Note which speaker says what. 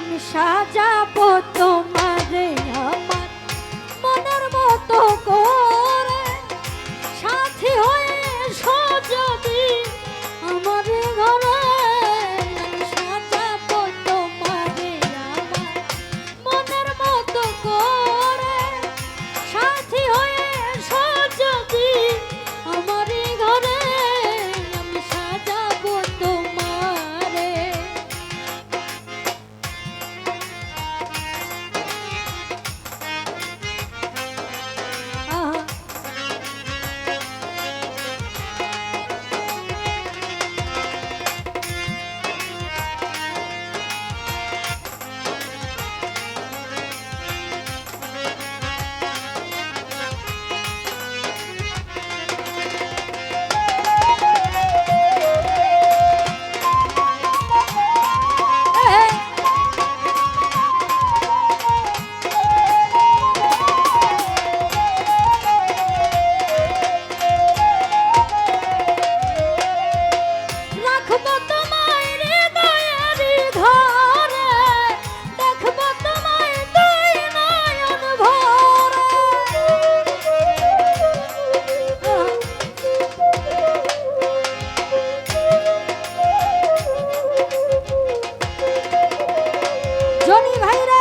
Speaker 1: আমি সাজাবো তোমারে আমার মনের মতো করে। শনি ভাইরা